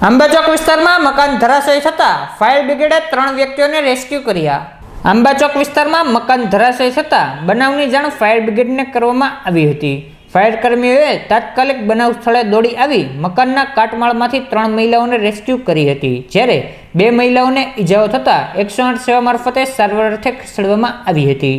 આંબાચોક વિસ્તારમાં મકાન ધરાશયી થતાં ફાયર બ્રિગેડે ત્રણ વ્યક્તિઓને રેસ્ક્યુ કર્યા. આંબાચોક વિસ્તારમાં મકાન ધરાશયી થતાં બનાવની જાણ ફાયર બ્રિગેડને કરવામાં આવી હતી. ફાયર કર્મીઓએ તાત્કાલિક બનાવ સ્થળે દોડી આવી મકાનના કાટમાળમાંથી ત્રણ મહિલાઓને રેસ્ક્યુ કરી હતી, જ્યારે બે મહિલાઓને ઈજાઓ થતાં એકસો આઠ સેવા મારફતે સારવાર અર્થે ખસેડવામાં આવી હતી.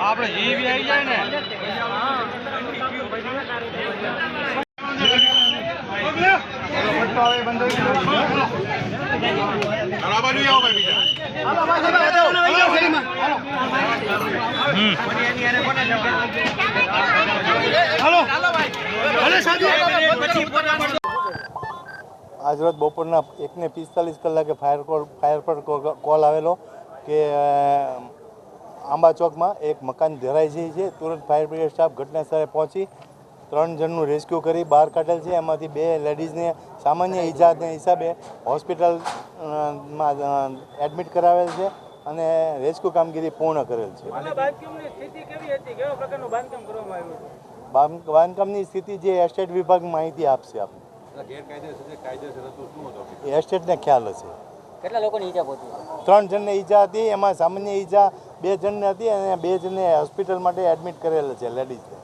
આપણે જીવી આવી જાય ને આજરોજ બપોરના એકને પિસ્તાલીસ કલાકે ફાયર કોલ ફાયર પર કોલ આવેલો. કે આંબા ચોકમાં એક મકાન ધરાઈ જાય છે. તુરંત ફાયર બ્રિગેડ સ્ટાફ ઘટના સ્થળે પહોંચી ત્રણ જણનું રેસ્ક્યુ કરી બહાર કાઢેલ છે. એમાંથી બે લેડીઝને સામાન્ય ઈજાને હિસાબે હોસ્પિટલમાં એડમિટ કરાવેલ છે અને રેસ્ક્યુ કામગીરી પૂર્ણ કરેલ છે. બાંધકામની સ્થિતિ કેવી હતી? કેવા પ્રકારનું બાંધકામ કરવામાં આવ્યું હતું? બાંધ- બાંધકામની સ્થિતિ જે એસ્ટેટ વિભાગ માહિતી આપશે આપણે એ એસ્ટેટને ખ્યાલ હશે. કેટલા લોકોની ઈજા પહોંચી? ત્રણ જણને ઈજા હતી, એમાં સામાન્ય ઈજા, બે જણને હતી અને બે જણને હોસ્પિટલ માટે એડમિટ કરેલા છે લેડીઝને